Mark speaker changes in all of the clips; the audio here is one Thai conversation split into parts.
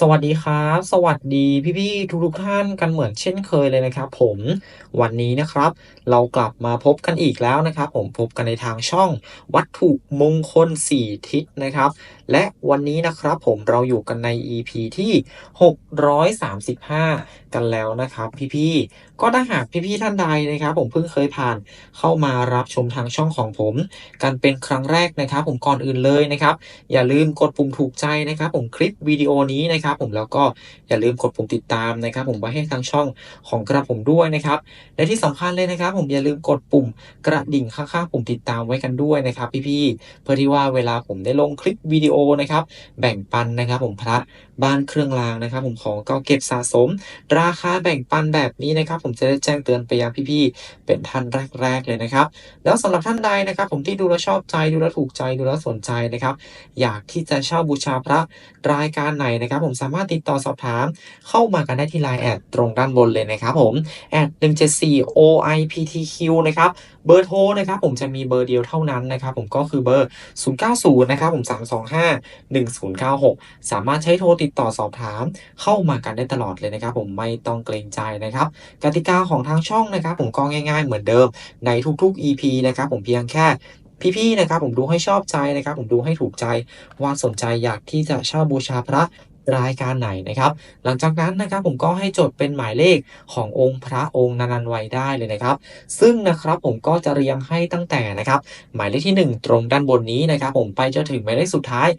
Speaker 1: สวัสดีครับ สวัสดีพี่ๆทุกๆท่านกันเหมือนเช่นเคยเลยนะครับ ผมวันนี้นะครับ เรากลับมาพบกันอีกแล้วนะครับ ผมพบกันในทางช่องวัตถุมงคล 4 ทิศนะครับและวันนี้นะครับผมเราอยู่กันใน EP ที่ 635 กันแล้วนะครับพี่ๆ ก็ถ้าหากพี่ๆ ท่านใดนะครับผมเพิ่งเคยผ่านเข้ามารับชมทางช่องของผม กันเป็นครั้งแรกนะครับผมก่อนอื่นเลยนะครับ อย่าลืมกดปุ่มถูกใจนะครับผมคลิปวิดีโอนี้นะครับผมแล้วก็อย่าลืมกดปุ่มติดตามนะครับผมไว้ให้ทางช่องของกระผมด้วยนะครับและที่สำคัญเลยนะครับ ผมอย่าลืมกดปุ่มกระดิ่งข้างๆปุ่มติดตามไว้กันด้วยนะครับพี่ๆ เพื่อที่ว่าเวลาผมได้ลงคลิปวิดีโอนะครับ แบ่งปันนะครับ ผมพระบ้านเครื่องรางนะครับ ผมของเก่าเก็บสะสม ราคาแบ่งปันแบบนี้นะครับ ผมจะได้แจ้งเตือนไปยังพี่ๆเป็นท่านแรกๆเลยนะครับ แล้วสำหรับท่านใดนะครับ ผมที่ดูแลชอบใจดูแลถูกใจดูแลสนใจนะครับ อยากที่จะเช่าบูชาพระรายการไหนนะครับ ผมสามารถติดต่อสอบถาม เข้ามากันได้ที่ไลน์แอดตรงด้านบนเลยนะครับ ผมแอด174 OIPTQ นะครับเบอร์โทรนะครับ ผมจะมีเบอร์เดียวเท่านั้นนะครับ ผมก็คือเบอร์ 090 นะครับ ผม 325 1096 สามารถใช้โทรติดต่อสอบถาม เข้ามากันได้ตลอดเลยนะครับผมไม่ต้องเกรงใจนะครับกติกาของทางช่องนะครับผมก็ง่ายๆ เหมือนเดิมในทุกๆ EP นะครับผมเพียงแค่พี่ๆนะครับผมดูให้ชอบใจนะครับผมดูให้ถูกใจว่าสนใจอยากที่จะเช่าบูชาพระ รายการไหนนะครับ หลังจากนั้นนะครับผมก็ให้จดเป็นหมายเลขขององค์พระองค์นันๆไว้ได้เลยนะครับ ซึ่งนะครับผมก็จะเรียงให้ตั้งแต่นะครับ หมายเลขที่ 1 ตรงด้านบนนี้นะครับ ผมไปจนถึงหมายเลขสุดท้าย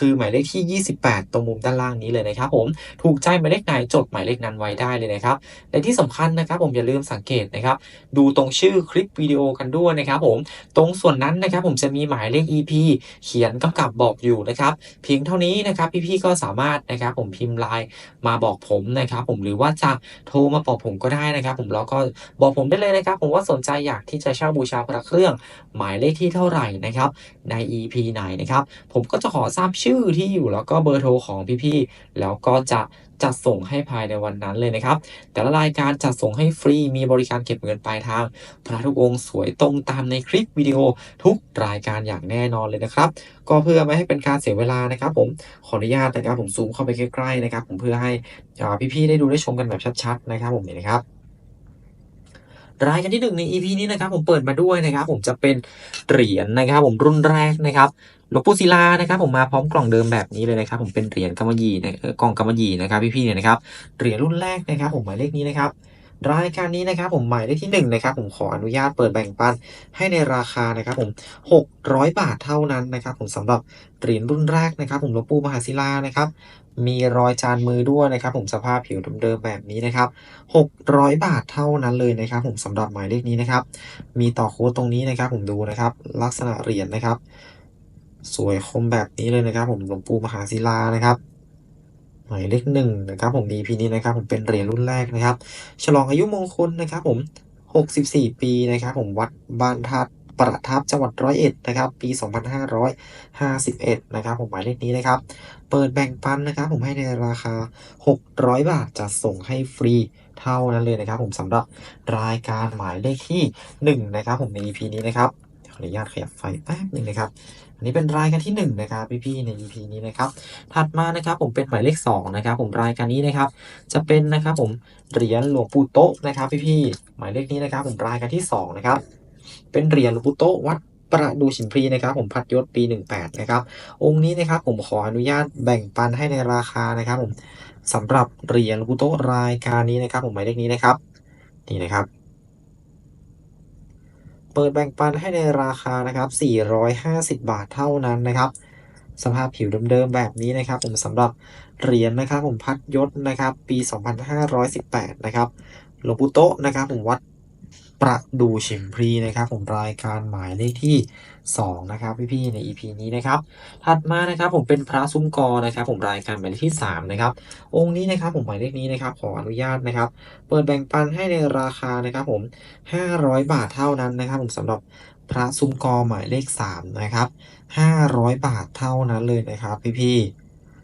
Speaker 1: คือหมายเลขที่ 28 ตรงมุมด้านล่างนี้เลยนะครับ ผม ถูกใจหมายเลขไหนจดหมายเลขนั้นไว้ได้เลยนะครับ และที่สำคัญนะครับ ผมอย่าลืมสังเกตนะครับ ดูตรงชื่อคลิปวิดีโอกันด้วยนะครับ ผม ตรงส่วนนั้นนะครับ ผมจะมีหมายเลข EP เขียนกำกับบอกอยู่นะครับ เพียงเท่านี้นะครับพี่ๆก็สามารถนะครับผมพิมพ์ไลน์มาบอกผมนะครับผมหรือว่าจะโทรมาบอกผมก็ได้นะครับ ผมแล้วก็บอกผมได้เลยนะครับ ผมว่าสนใจอยากที่จะเช่าบูชาพระเครื่อง หมายเลขที่เท่าไหร่นะครับ ใน EP ไหนนะครับ ผมก็จะขอทราบชื่อที่อยู่แล้วก็เบอร์โทรของพี่ๆแล้วก็จะ จัดส่งให้ภายในวันนั้นเลยนะครับ แต่ละรายการจัดส่งให้ฟรีมีบริการเก็บเงินปลายทาง พระทุกองค์สวยตรงตามในคลิปวิดีโอทุกรายการอย่างแน่นอนเลยนะครับ ก็เพื่อไม่ให้เป็นการเสียเวลานะครับ ผมขออนุญาตนะครับผมซูมเข้าไปใกล้ๆนะครับ ผมเพื่อให้พี่ๆได้ดูได้ชมกันแบบชัดๆนะครับผมนี่นะครับ รายการที่หนึ่งใน EP นี้นะครับผมเปิดมาด้วยนะครับผมจะเป็นเหรียญนะครับผมรุ่นแรกนะครับหลวงปู่ศิลานะครับผมมาพร้อมกล่องเดิมแบบนี้เลยนะครับผมเป็นเหรียญกำมะหยี่นะกล่องกำมะหยี่นะครับพี่ๆเนี่ยนะครับเหรียญรุ่นแรกนะครับผมหมายเลขนี้นะครับรายการนี้นะครับผมหมายเลขที่หนึ่งนะครับผมขออนุญาตเปิดแบ่งปันให้ในราคานะครับผม600 บาทเท่านั้นนะครับผมสำหรับเหรียญรุ่นแรกนะครับผมหลวงปู่มหาศิลานะครับ มีรอยจานมือด้วยนะครับ ผมสภาพผิวเดิมๆแบบนี้นะครับ 600 บาทเท่านั้นเลยนะครับ ผมสำหรับหมายเลขนี้นะครับ มีต่อโค้ดตรงนี้นะครับ ผมดูนะครับ ลักษณะเหรียญนะครับ สวยคมแบบนี้เลยนะครับ ผมหลวงปู่มหาศิลานะครับหมายเลขหนึ่งนะครับ ผม EP นี้นะครับ ผมเป็นเหรียญรุ่นแรกนะครับ ฉลองอายุมงคลนะครับ ผม 64 ปีนะครับ ผมวัดบ้านธาตุ ประทับจังหวัดร้อยเอ็ดนะครับ ปี 2551 นะครับ ผมหมายเลขนี้นะครับ เปิดแบ่งปันนะครับ ผมให้ในราคา 600 บาทจะส่งให้ฟรีเท่านั้นเลยนะครับ ผมสำหรับรายการหมายเลขที่ 1 นะครับ ผมใน EP นี้นะครับขออนุญาตขยับไฟแป๊บหนึงนะครับอันนี้เป็นรายการที่ 1 นะครับพี่ๆใน EP นี้นะครับ ถัดมานะครับผมเป็นหมายเลข2นะครับผมรายการนี้นะครับ จะเป็นนะครับผมเหรียญหลวงปู่โต๊ะนะครับพี่ๆหมายเลขนี้นะครับ ผมรายการที่2นะครับ เป็นเหรียญหลวงปู่โตวัดประดูฉิมพลีนะครับผมพัดยศปี 18 นะครับ องค์นี้นะครับผมขออนุญาตแบ่งปันให้ในราคานะครับผมสำหรับเหรียญลบุโตรายการนี้นะครับ ผมหมายเลขนี้นะครับ นี่นะครับ เปิดแบ่งปันให้ในราคานะครับ 450 บาทเท่านั้นนะครับ สภาพผิวเดิมๆแบบนี้นะครับ ผมสำหรับเหรียญนะครับ ผมพัดยศนะครับ ปี 2518 นะครับหลวงปู่โตนะครับ ผมวัด ประดูฉิมพลีนะครับผมรายการหมายเลขที่ 2 นะครับพี่ๆใน EP นี้นะครับ ถัดมานะครับผมเป็นพระซุ้มกอนะครับ ผมรายการหมายเลขที่ 3 นะครับ องค์นี้นะครับผมหมายเลขนี้นะครับ ขออนุญาตนะครับ เปิดแบ่งปันให้ในราคานะครับผม 500 บาทเท่านั้นนะครับ ผมสำหรับพระซุ้มกอหมายเลข 3 นะครับ 500 บาทเท่านั้นเลยนะครับพี่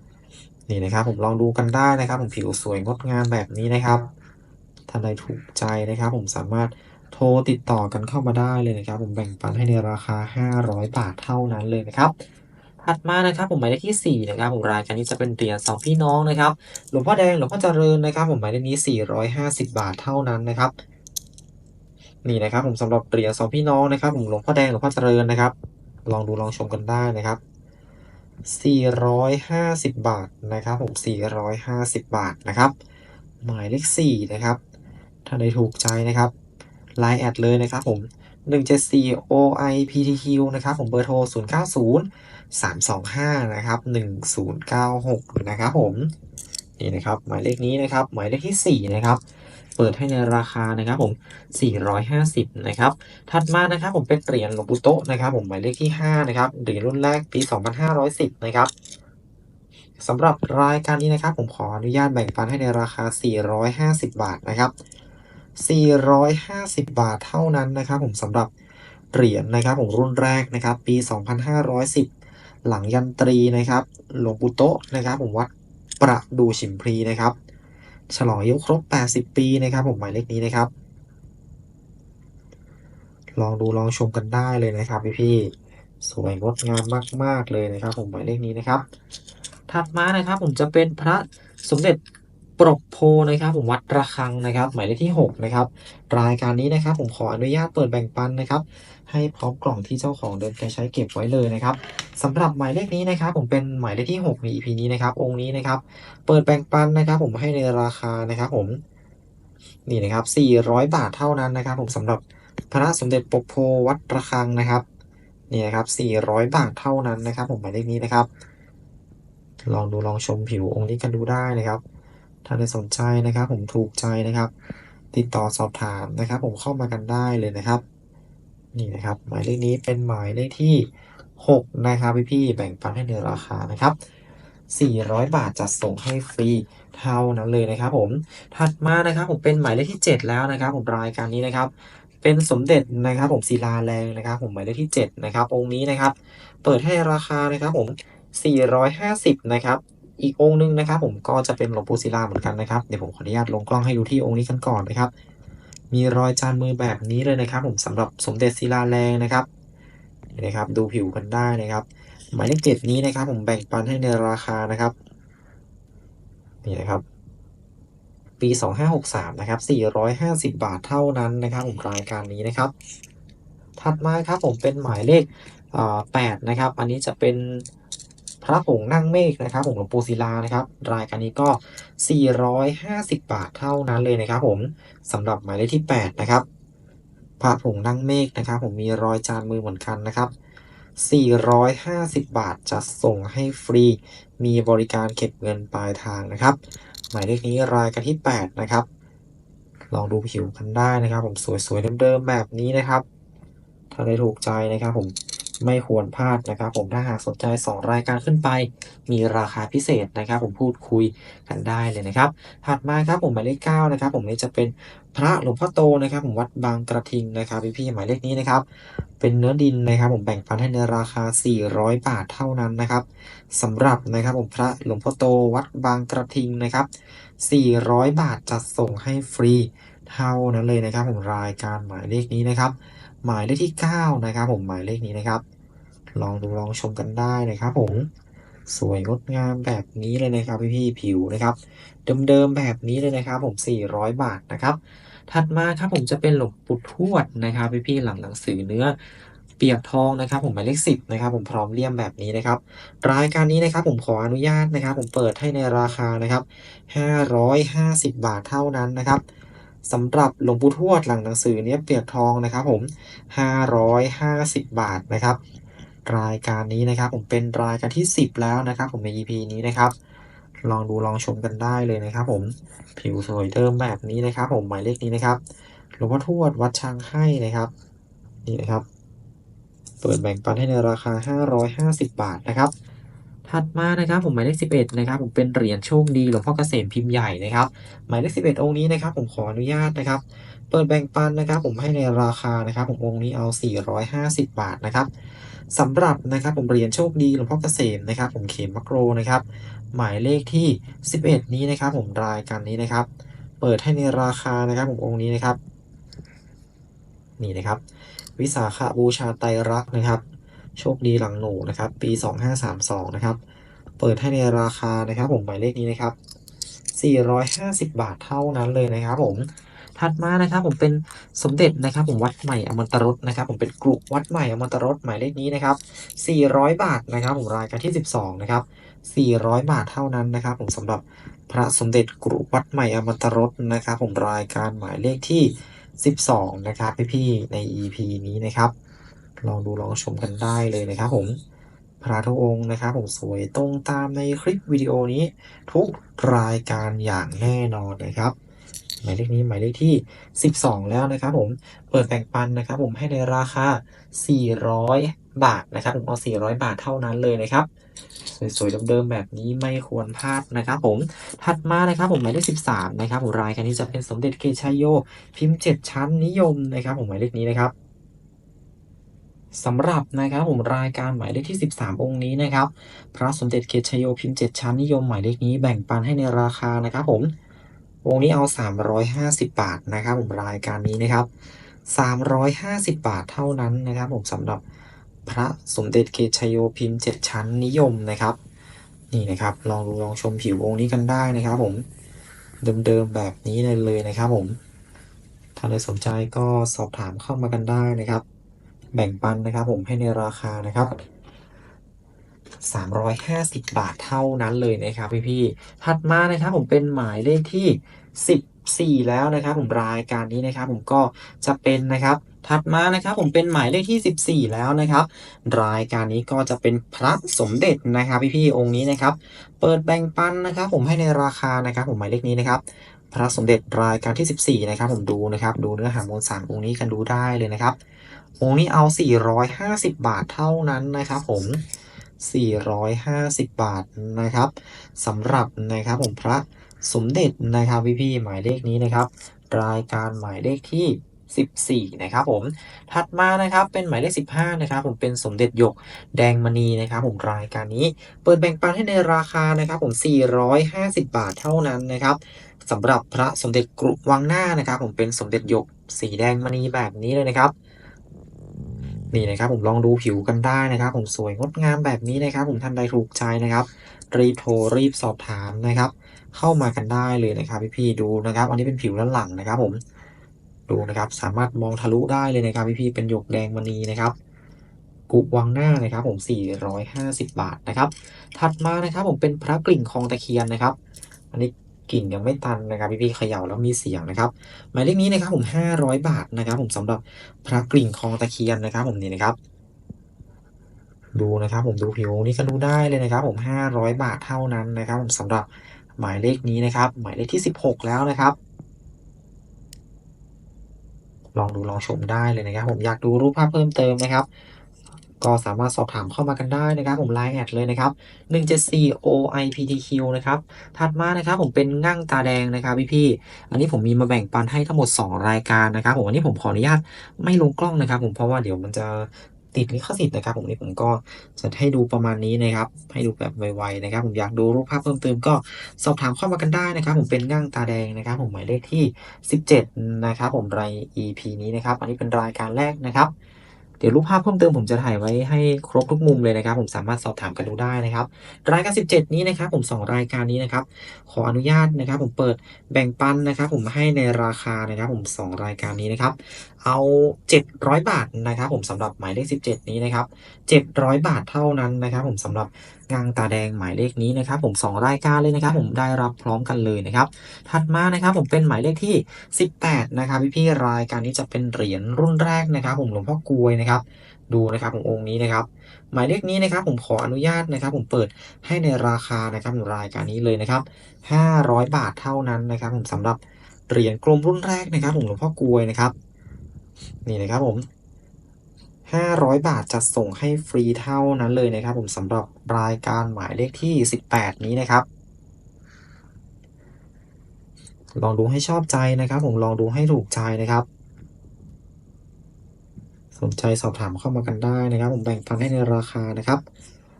Speaker 1: ๆนี่นะครับผมลองดูกันได้นะครับ ผมผิวสวยงดงามแบบนี้นะครับท่านใดถูกใจนะครับ ผมสามารถ โทรติดต่อกันเข้ามาได้เลยนะครับ ผมแบ่งปันให้ในราคา 500 บาทเท่านั้นเลยนะครับถัดมานะครับผมหมายเลขที่ 4 นะครับผมรายการนี้จะเป็นเหรียญ2พี่น้องนะครับหลวงพ่อแดงหลวงพ่อเจริญนะครับ ผมหมายเลขนี้ 450 บาทเท่านั้นนะครับ นี่นะครับผมสำหรับเหรียญ2พี่น้องนะครับผมหลวงพ่อแดงหลวงพ่อเจริญนะครับ ลองดูลองชมกันได้นะครับ 450 บาทนะครับ ผม 450 บาทนะครับ หมายเลข4นะครับถ้าใดถูกใจนะครับ ไลน์แอดเลยนะครับผม 174 OIPTQ นะครับผมเบอร์โทร 090 325 นะครับ 1096 นะครับผม นี่นะครับ หมายเลขนี้นะครับ หมายเลขที่ 4 นะครับเปิดให้ในราคานะครับผม 450 นะครับ ถัดมานะครับผมเป็นเหรียญหลวงปู่โตนะครับ ผมหมายเลขที่ 5 นะครับเหรียญรุ่นแรกปี 2510 นะครับสำหรับรายการนี้นะครับ ผมขออนุญาตแบ่งปันให้ในราคา 450 บาทนะครับ 450 บาทเท่านั้นนะครับผมสำหรับเหรียญนะครับผมรุ่นแรกนะครับ ปี 2510 หลังยันตรีนะครับหลวงปู่โตะนะครับผมวัดประดูฉิมพลีนะครับ ฉลองอายุครบ 80 ปีนะครับผมหมายเลขนี้นะครับ ลองดูลองชมกันได้เลยนะครับพี่พี่ๆสวยงดงามมาก ๆ เลยนะครับ ผมหมายเลขนี้นะครับ ถัดมานะครับผมจะเป็นพระสมเด็จ ปรกโพนะครับ ผมวัดระฆังนะครับ หมายเลขที่6นะครับรายการนี้นะครับ ผมขออนุญาตเปิดแบ่งปันนะครับ ให้พร้อมกล่องที่เจ้าของเดิมแกใช้เก็บไว้เลยนะครับสำหรับหมายเลขนี้นะครับ ผมเป็นหมายเลขที่ 6 ใน EP นี้นะครับ องค์นี้นะครับ เปิดแบ่งปันนะครับ ผมให้ในราคานะครับ ผมนี่นะครับ 400 บาทเท่านั้นนะครับ ผมสำหรับพระสมเด็จปกโพวัดระฆังนะครับนี่นะครับ 400 บาทเท่านั้นนะครับ ผมหมายเลขนี้นะครับ ลองดูลองชมผิวองค์นี้กันดูได้นะครับ ถ้าได้สนใจนะครับ ผมถูกใจนะครับ ติดต่อสอบถามนะครับ ผมเข้ามากันได้เลยนะครับ นี่นะครับ หมายเลขนี้เป็นหมายเลขที่ 6 นะครับพี่ๆแบ่งปันให้ในราคานะครับ400 บาทจัดส่งให้ฟรีเท่านั้นเลยนะครับ ผม ถัดมานะครับ ผมเป็นหมายเลขที่ 7 แล้วนะครับ ผมรายการนี้นะครับ เป็นสมเด็จนะครับ ผมศิลาแรงนะครับ ผมหมายเลขที่ 7 นะครับ องค์นี้นะครับ เปิดให้ราคานะครับ ผม 450 นะครับ อีกองค์หนึงนะครับ ผมก็จะเป็นหลวงปู่ศิลาเหมือนกันนะครับเดี๋ยวผมขออนุญาตลงกล้องให้ดูที่องค์นี้กันก่อนนะครับ มีรอยจานมือแบบนี้เลยนะครับ ผมสำหรับสมเด็จศิลาแรงนะครับนี่นะครับ ดูผิวกันได้นะครับ หมายเลขเจ็ดนี้นะครับ ผมแบ่งปันให้ในราคานะครับนี่นะครับ ปี 2563 นะครับ 450 บาทเท่านั้นนะครับผมรายการนี้นะครับ ถัดมาครับผมเป็นหมายเลขอ่า8นะครับ อันนี้จะเป็น พระผงนั่งเมฆนะครับผมหลวงปู่ศิลานะครับ รายการนี้ก็ 450 บาทเท่านั้นเลยนะครับ ผมสำหรับหมายเลขที่ 8 นะครับพระผงนั่งเมฆนะครับ ผมมีรอยจานมือเหมือนกันนะครับ 450 บาทจะส่งให้ฟรี มีบริการเก็บเงินปลายทางนะครับ หมายเลขนี้รายกันที่ 8 นะครับ ลองดูผิวกันได้นะครับ ผมสวยๆเดิมๆแบบนี้นะครับ ถ้าได้ถูกใจนะครับผม ไม่ควรพลาดนะครับ ผมถ้าหากสนใจ 2 รายการขึ้นไป มีราคาพิเศษนะครับ ผมพูดคุยกันได้เลยนะครับ ถัดมาครับผมหมายเลข9นะครับ ผมนี่จะเป็นพระหลวงพ่อโตนะครับ ผมวัดบางกระทิงนะครับพี่ๆหมายเลขนี้นะครับ เป็นเนื้อดินนะครับ ผมแบ่งปันให้ในราคา 400 บาทเท่านั้นนะครับสำหรับนะครับผมพระหลวงพ่อโตวัดบางกระทิงนะครับ 400 บาทจัดส่งให้ฟรีเท่านั้นเลยนะครับ ผมรายการหมายเลขนี้นะครับ หมายเลขที่ 9 นะครับ ผมหมายเลขนี้นะครับ ลองดูลองชมกันได้นะครับผมสวยงดงามแบบนี้เลยนะครับพี่ๆผิวนะครับ เดิมๆแบบนี้เลยนะครับ ผม 400 บาทนะครับ ถัดมาครับผมจะเป็นหลวงปู่ทวดนะครับพี่ๆหลังหนังสือเนื้อเปียกทองนะครับ ผมหมายเลข10นะครับ ผมพร้อมเลี่ยมแบบนี้นะครับ รายการนี้นะครับ ผมขออนุญาตนะครับ ผมเปิดให้ในราคานะครับ550บาทเท่านั้นนะครับ สำหรับหลวงปู่ทวดหลังหนังสือเนี้ยเปียกทองนะครับผม 550 บาทนะครับ รายการนี้นะครับผมเป็นรายการที่ 10 แล้วนะครับ ผมใน EP นี้นะครับ ลองดูลองชมกันได้เลยนะครับ ผมผิวสวยเดิมแบบนี้นะครับ ผมหมายเลขนี้นะครับหลวงพ่อทวดวัดช้างให้นะครับ นี่นะครับ เปิดแบ่งปันให้ในราคา 550 บาทนะครับ ถัดมานะครับผมหมายเลข11นะครับผมเป็นเหรียญโชคดีหลวงพ่อเกษมพิมพ์ใหญ่นะครับหมายเลข11องค์นี้นะครับผมขออนุญาตนะครับ เปิดแบ่งปันนะครับ ผมให้ในราคานะครับ ผมองค์นี้เอา450บาทนะครับสำหรับนะครับผมเหรียญโชคดีหลวงพ่อเกษมนะครับ ผมเขมมักโรนะครับ หมายเลขที่ 11 นี้นะครับ ผมรายการนี้นะครับ เปิดให้ในราคานะครับ ผมองค์นี้นะครับ นี่นะครับ วิสาขบูชาไตรรักษ์นะครับ โชคดีหลังหนูนะครับ ปี 2532 นะครับ เปิดให้ในราคานะครับ ผมหมายเลขนี้นะครับ 450 บาทเท่านั้นเลยนะครับ ผมถัดมานะครับผมเป็นสมเด็จนะครับ ผมวัดใหม่อมตรสนะครับ ผมเป็นกรุวัดใหม่อมตรสหมายเลขนี้นะครับ 400 บาทนะครับ ผมรายการที่ 12 นะครับ 400 บาทเท่านั้นนะครับ ผมสำหรับพระสมเด็จกรุวัดใหม่อมตรสนะครับ ผมรายการหมายเลขที่ 12 นะครับพี่ๆใน EP นี้นะครับ ลองดูลองชมกันได้เลยนะครับผมพระทุกองค์นะครับผมสวยตรงตามในคลิปวิดีโอนี้ ทุกรายการอย่างแน่นอนนะครับหมายเลขนี้หมายเลขที่ 12 แล้วนะครับผมเปิดแบ่งปันนะครับผมให้ในราคา 400 บาทนะครับผมเอา 400 บาทเท่านั้นเลยนะครับ สวยๆเดิมๆแบบนี้ไม่ควรพลาดนะครับผมถัดมานะครับผมหมายเลข 13 นะครับผมรายการนี้จะเป็นสมเด็จเกชัยโย พิมพ์ 7 ชั้นนิยมนะครับผมหมายเลขนี้นะครับ สำหรับนะครับผมรายการหมายเลขที่ 13 องค์นี้นะครับ พระสมเด็จเกศชโยพิมพ์ 7 ชั้นนิยมหมายเลขนี้แบ่งปันให้ในราคานะครับผมองค์นี้เอา 350 บาทนะครับผมรายการนี้นะครับ 350 บาทเท่านั้นนะครับ ผมสำหรับพระสมเด็จเกศชโยพิมพ์ 7 ชั้นนิยมนะครับนี่นะครับลองดูลองชมผิวองค์นี้กันได้นะครับ ผมเดิมๆแบบนี้เลยเลยนะครับ ผมถ้าใครสนใจก็สอบถามเข้ามากันได้นะครับ แบ่งปันนะครับผมให้ในราคานะครับ 350 บาทเท่านั้นเลยนะครับพี่ๆถัดมานะครับผมเป็นหมายเลขที่ 14 แล้วนะครับ ผมรายการนี้นะครับ ผมก็จะเป็นนะครับ ถัดมานะครับ ผมเป็นหมายเลขที่ 14 แล้วนะครับ รายการนี้ก็จะเป็นพระสมเด็จนะครับ พี่ๆองค์นี้นะครับ เปิดแบ่งปันนะครับ ผมให้ในราคานะครับ ผมหมายเลขนี้นะครับพระสมเด็จรายการที่ 14 นะครับ ผมดูนะครับ ดูเนื้อหามวลสารองค์นี้กันดูได้เลยนะครับ องค์นี้เอา 450 บาทเท่านั้นนะครับผม 450 บาทนะครับสำหรับนะครับผมพระสมเด็จนะครับพี่ๆหมายเลขนี้นะครับ รายการหมายเลขที่ 14 นะครับผม ถัดมานะครับเป็นหมายเลข 15 นะครับผมเป็นสมเด็จหยกแดงมณีนะครับผมรายการนี้ เปิดแบ่งปันให้ในราคานะครับผม 450 บาทเท่านั้นนะครับสำหรับพระสมเด็จกรุวังหน้านะครับ ผมเป็นสมเด็จหยกสีแดงมณีแบบนี้เลยนะครับ นี่นะครับผมลองดูผิวกันได้นะครับ ผมสวยงดงามแบบนี้นะครับ ผมท่านใดถูกใจนะครับ รีบโทรรีบสอบถามนะครับ เข้ามากันได้เลยนะครับ พี่ๆดูนะครับ อันนี้เป็นผิวด้านหลังนะครับ ผมดูนะครับ สามารถมองทะลุได้เลยนะครับ พี่ๆเป็นหยกแดงมณีนะครับกุวังหน้านะครับผม 450 บาทนะครับ ถัดมานะครับผมเป็นพระกลิ่งคลองตะเคียนนะครับ อันนี้ กลิ่นยังไม่ตันนะครับพี่ๆเขย่าแล้วมีเสียงนะครับ หมายเลขนี้นะครับผม500 บาทนะครับ ผมสำหรับพระกลิ่งคลองตะเคียนนะครับ ผมนี่นะครับ ดูนะครับ ผมดูผิวนี้ก็ดูได้เลยนะครับ ผม 500 บาทเท่านั้นนะครับ ผมสำหรับหมายเลขนี้นะครับ หมายเลขที่ 16 แล้วนะครับลองดูลองชมได้เลยนะครับ ผมอยากดูรูปภาพเพิ่มเติมนะครับ ก็สามารถสอบถามเข้ามากันได้นะครับ ผมไลน์แอดเลยนะครับ 174 OIPTQ นะครับ ถัดมานะครับผมเป็นงั่งตาแดงนะครับพี่ๆอันนี้ผมมีมาแบ่งปันให้ทั้งหมด 2 รายการนะครับผมอันนี้ผมขออนุญาตไม่ลงกล้องนะครับ ผมเพราะว่าเดี๋ยวมันจะติดลิขสิทธิ์นะครับผมนี่ผมก็จะให้ดูประมาณนี้นะครับ ให้ดูแบบไวๆนะครับ ผมอยากดูรูปภาพเพิ่มเติมก็สอบถามเข้ามากันได้นะครับ ผมเป็นงั่งตาแดงนะครับ ผมหมายเลขที่ 17 นะครับ ผมราย EP นี้นะครับ อันนี้เป็นรายการแรกนะครับ เดี๋ยวรูปภาพเพิ่มเติมผมจะถ่ายไว้ให้ครบทุกมุมเลยนะครับ ผมสามารถสอบถามกันดูได้นะครับ รายการ 17 นี้นะครับ ผม 2 รายการนี้นะครับ ขออนุญาตนะครับ ผมเปิดแบ่งปันนะครับ ผมให้ในราคานะครับ ผม 2 รายการนี้นะครับ เอา 700 บาทนะครับ ผมสำหรับหมายเลข 17 นี้นะครับ 700 บาทเท่านั้นนะครับผมสำหรับงางตาแดงหมายเลขนี้นะครับผม 2 รายการเลยนะครับผมได้รับพร้อมกันเลยนะครับ ถัดมานะครับผมเป็นหมายเลขที่ 18 นะครับพี่ๆรายการนี้จะเป็นเหรียญรุ่นแรกนะครับ ผมหลวงพ่อกลวยนะครับ ดูนะครับผมองค์นี้นะครับ หมายเลขนี้นะครับผมขออนุญาตนะครับ ผมเปิดให้ในราคานะครับรายการนี้เลยนะครับ 500 บาทเท่านั้นนะครับ ผมสำหรับเหรียญกลมรุ่นแรกนะครับ ผมหลวงพ่อกลวยนะครับ นี่นะครับผม 500 บาทจะส่งให้ฟรีเท่านั้นเลยนะครับ ผมสำหรับรายการหมายเลขที่ 18 นี้นะครับ ลองดูให้ชอบใจนะครับ ผมลองดูให้ถูกใจนะครับ สนใจสอบถามเข้ามากันได้นะครับ ผมแบ่งปันให้ในราคานะครับ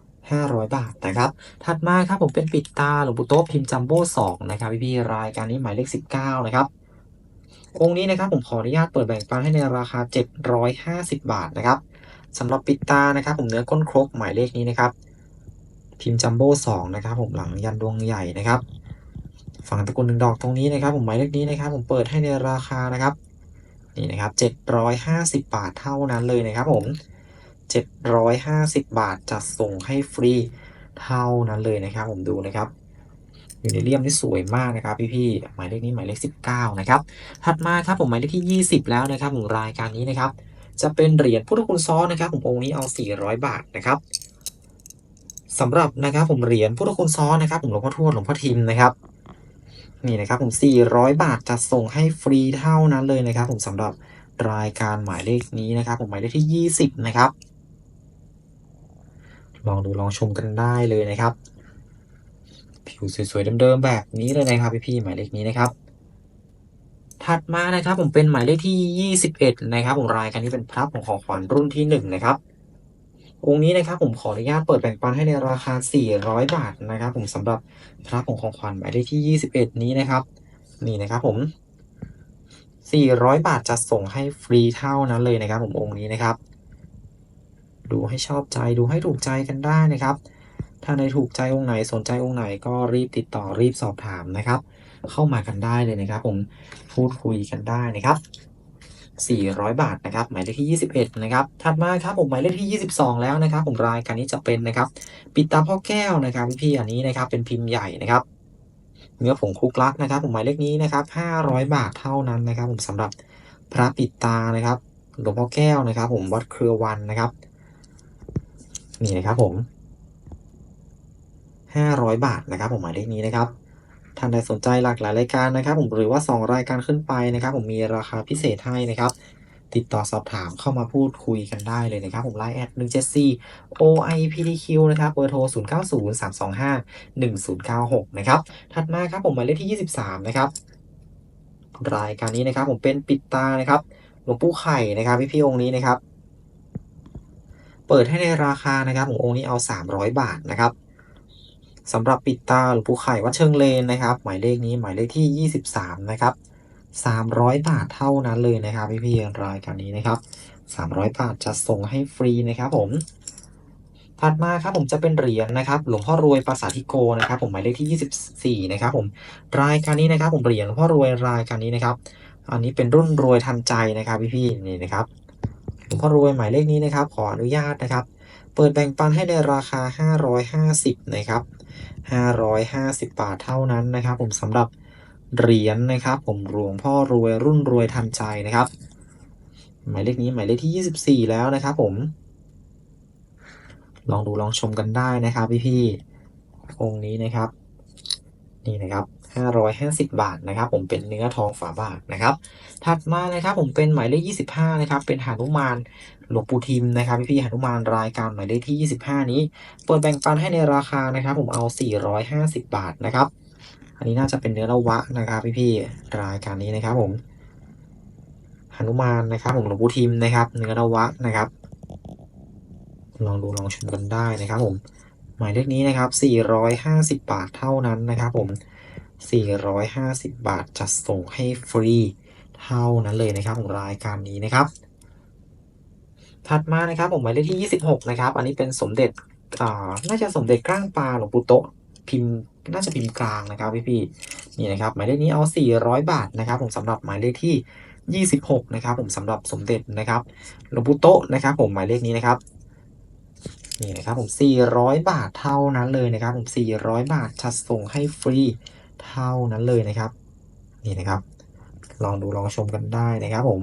Speaker 1: 500 บาทนะครับ ถัดมาครับผมเป็นปิดตาหลวงปู่โต๊ะพิมพ์จัมโบ้2นะครับพี่ๆรายการนี้หมายเลข 19 นะครับ องค์นี้นะครับผมขออนุญาตเปิดแบ่งปันให้ในราคา 750 บาทนะครับสำหรับปิดตานะครับ ผมเนื้อก้นครกหมายเลขนี้นะครับพิมจัมโบ้สองนะครับ ผมหลังยันดวงใหญ่นะครับ ฝั่งตะกรุดหนึ่งดอกตรงนี้นะครับ ผมหมายเลขนี้นะครับ ผมเปิดให้ในราคานะครับนี่นะครับ 750 บาทเท่านั้นเลยนะครับ ผม 750 บาทจัดส่งให้ฟรีเท่านั้นเลยนะครับ ผมดูนะครับ ยู่ในเลี่ยมที่สวยมากนะครับพี่ๆหมายเลขนี้หมายเลข 19 นะครับ ถัดมาครับผมหมายเลขที่ 20 แล้วนะครับของรายการนี้นะครับ จะเป็นเหรียญพุทธคุณซ้อนนะครับผมองค์นี้เอา 400 บาทนะครับสำหรับนะครับผมเหรียญพุทธคุณซ้อนนะครับผมหลวงพ่อทวดหลวงพ่อทิมนะครับนี่นะครับผม 400 บาทจัดส่งให้ฟรีเท่านั้นเลยนะครับ ผมสำหรับรายการหมายเลขนี้นะครับ ผมหมายเลขที่ 20 นะครับ ลองดูลองชมกันได้เลยนะครับ ผิวสวยๆเดิมๆแบบนี้เลยนะครับพี่ๆหมายเลขนี้นะครับ ถัดมานะครับ ผมเป็นหมายเลขที่ 21 นะครับผมรายการนี้เป็นพระของของขวัญรุ่นที่1นะครับองค์นี้นะครับผมขออนุญาตเปิดแบ่งปันให้ในราคา 400 บาทนะครับ ผมสำหรับพระของของขวัญหมายเลขที่ 21 นี้นะครับ นี่นะครับผม 400 บาทจะส่งให้ฟรีเท่านั้นเลยนะครับ ผมองค์นี้นะครับ ดูให้ชอบใจดูให้ถูกใจกันได้นะครับ ถ้าในถูกใจองค์ไหนสนใจองค์ไหนก็รีบติดต่อรีบสอบถามนะครับ เข้ามากันได้เลยนะครับ ผมพูดคุยกันได้นะครับ 400 บาทนะครับ หมายเลขที่ 21 นะครับ ถัดมาครับผมหมายเลขที่ 22 แล้วนะครับ ผมรายการนี้จะเป็นนะครับ ปิดตาพ่อแก้วนะครับพี่อันนี้นะครับ เป็นพิมพ์ใหญ่นะครับเนื้อผงคุกลักนะครับ ผมหมายเลขนี้นะครับ 500 บาทเท่านั้นนะครับ ผมสำหรับพระปิดตานะครับหลวงพ่อแก้วนะครับ ผมวัดเครือวันนะครับ นี่นะครับผม 500 บาทนะครับผมหมายเลขนี้นะครับท่านใดสนใจหลากหลายรายการนะครับ ผมหรือว่า 2 รายการขึ้นไปนะครับ ผมมีราคาพิเศษให้นะครับ ติดต่อสอบถามเข้ามาพูดคุยกันได้เลยนะครับ ผมไลน์แอด174 OIPTQ นะครับเบอร์โทร 0903251096 นะครับ ถัดมาครับผมหมายเลขที่ 23 นะครับ รายการนี้นะครับ ผมเป็นปิดตานะครับหลวงปู่ไข่นะครับพี่พี่องค์นี้นะครับ เปิดให้ในราคานะครับผมองค์นี้เอา 300 บาทนะครับ สำหรับปิดตาหลวงปู่ไข่วัดเชิงเลนนะครับ หมายเลขนี้หมายเลขที่ 23 นะครับ 300 บาทเท่านั้นเลยนะครับพี่พี่รายการนี้นะครับ 300 บาทจะส่งให้ฟรีนะครับผม ถัดมาครับผมจะเป็นเหรียญนะครับ หลวงพ่อรวยปราสาททิโกนะครับ ผมหมายเลขที่ 24 นะครับ ผมรายการนี้นะครับ ผมเหรียญหลวงพ่อรวยรายการนี้นะครับ อันนี้เป็นรุ่นรวยทันใจนะครับพี่พี่นี่นะครับหลวงพ่อรวยหมายเลขนี้นะครับ ขออนุญาตนะครับ เปิดแบ่งปันให้ในราคา 550 นะครับ 550 บาทเท่านั้นนะครับ ผมสำหรับเหรียญนะครับ ผมหลวงพ่อรวยรุ่นรวยทันใจนะครับ หมายเลขนี้หมายเลขที่ 24 แล้วนะครับ ผม ลองดูลองชมกันได้นะครับพี่ๆองค์นี้นะครับ นี่นะครับ 550 บาทนะครับ ผมเป็นเนื้อทองฝาบาทนะครับ ถัดมานะครับผมเป็นหมายเลข 25 นะครับ เป็นหานุมานหลวงปู่ทิมนะครับพี่ๆหานุมานรายการหมายเลขที่ 25 นี้ เปิดแบ่งปันให้ในราคานะครับ ผมเอา 450 บาทนะครับ อันนี้น่าจะเป็นเนื้อละวะนะครับพี่ๆรายการนี้นะครับ ผมหานุมานนะครับผมหลวงปู่ทิมนะครับ เนื้อละวะนะครับ ลองดูลองชมกันได้นะครับ ผมหมายเลขนี้นะครับ 450 บาทเท่านั้นนะครับ ผม 450 บาทจัดส่งให้ฟรีเท่านั้นเลยนะครับของรายการนี้นะครับ ถัดมานะครับผมหมายเลขที่ 26 นะครับ อันนี้เป็นสมเด็จอ่าน่าจะสมเด็จกล้างปลาหลวงปู่โตะพิมพ์น่าจะพิมพ์กลางนะครับพี่พี่นี่นะครับหมายเลขนี้เอา 400 บาทนะครับ ผมสำหรับหมายเลขที่ 26 นะครับ ผมสำหรับสมเด็จนะครับหลวงปู่โตะนะครับ ผมหมายเลขนี้นะครับนี่นะครับผม 400 บาทเท่านั้นเลยนะครับ ผม 400 บาทจัดส่งให้ฟรี เท่านั้นเลยนะครับ นี่นะครับ ลองดูลองชมกันได้นะครับผม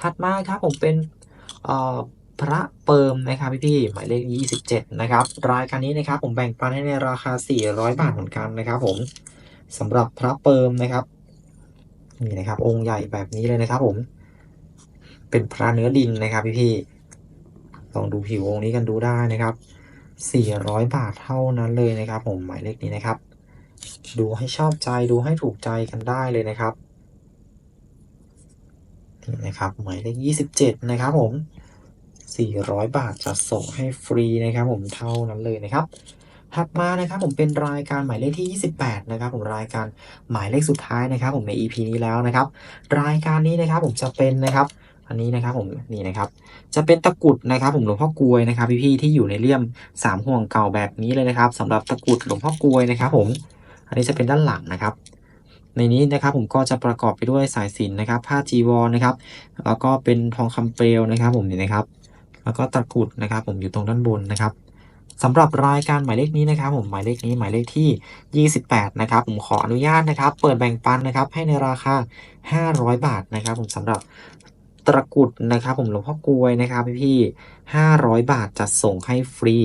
Speaker 1: ถัดมาครับผมเป็นพระเปิมนะครับพี่พี่ๆหมายเลข 27 นะครับ รายการนี้นะครับ ผมแบ่งปันให้ในราคา 400 บาทเหมือนกันนะครับ ผมสำหรับพระเปิมนะครับนี่นะครับ องค์ใหญ่แบบนี้เลยนะครับ ผม เป็นพระเนื้อดินนะครับ พี่พี่ๆลองดูผิวองค์นี้กันดูได้นะครับ 400 บาทเท่านั้นเลยนะครับ ผมหมายเลขนี้นะครับ ดูให้ชอบใจดูให้ถูกใจกันได้เลยนะครับนี่นะครับหมายเลข27นะครับผม400บาทจะส่งให้ฟรีนะครับผมเท่านั้นเลยนะครับถัดมานะครับผมเป็นรายการหมายเลขที่ 28 นะครับผมรายการหมายเลขสุดท้ายนะครับ ผมใน EP นี้แล้วนะครับ รายการนี้นะครับผมจะเป็นนะครับ อันนี้นะครับผมนี่นะครับ จะเป็นตะกุดนะครับ ผมหลวงพ่อกลวยนะครับพี่ๆที่อยู่ในเลี่ยมสามห่วงเก่าแบบนี้เลยนะครับสำหรับตะกุดหลวงพ่อกลวยนะครับ ผม อันนี้จะเป็นด้านหลังนะครับ ในนี้นะครับผมก็จะประกอบไปด้วยสายสิญจนนะครับ ผ้าจีวรนะครับ แล้วก็เป็นทองคำเปลวนะครับ ผมนี่นะครับ แล้วก็ตะกรุดนะครับ ผมอยู่ตรงด้านบนนะครับสำหรับรายการหมายเลขนี้นะครับ ผมหมายเลขนี้หมายเลขที่ 28 นะครับ ผมขออนุญาตนะครับ เปิดแบ่งปันนะครับ ให้ในราคา 500 บาทนะครับ ผมสำหรับตะกรุดนะครับ ผมหลวงพ่อกลวยนะครับพี่ๆ500บาทจัดส่งให้ฟรี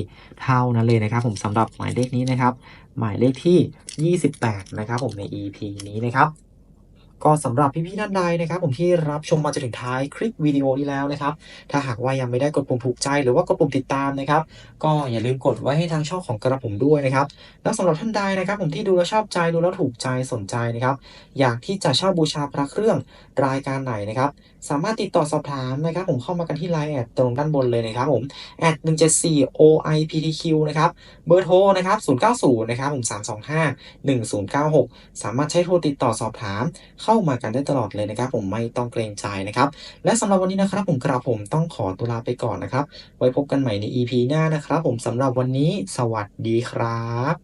Speaker 1: เท่านั้นเลยนะครับ ผมสำหรับหมายเลขนี้นะครับ หมายเลขที่ 28 นะครับผมใน EP นี้นะครับ ก็สำหรับพี่ๆท่านใดนะครับ ผมที่รับชมมาจนถึงท้ายคลิปวิดีโอนี้แล้วนะครับ ถ้าหากว่ายังไม่ได้กดปุ่มถูกใจหรือว่ากดปุ่มติดตามนะครับ ก็อย่าลืมกดไว้ให้ทางช่องของกระผมด้วยนะครับ แล้วสำหรับท่านใดนะครับ ผมที่ดูแล้วชอบใจดูแล้วถูกใจสนใจนะครับ อยากที่จะเช่าบูชาพระเครื่องรายการไหนนะครับ สามารถติดต่อสอบถามนะครับผมเข้ามากันที่ไลน์แอดตรงด้านบนเลยนะครับผมแอด174 OIPTQ นะครับเบอร์โทรนะครับ090นะครับผม325 1096 สามารถใช้โทรติดต่อสอบถามเข้ามากันได้ตลอดเลยนะครับ ผมไม่ต้องเกรงใจนะครับ และสำหรับวันนี้นะครับ ผมกระผมต้องขอตัวลาไปก่อนนะครับ ไว้พบกันใหม่ใน EP หน้านะครับ ผมสำหรับวันนี้สวัสดีครับ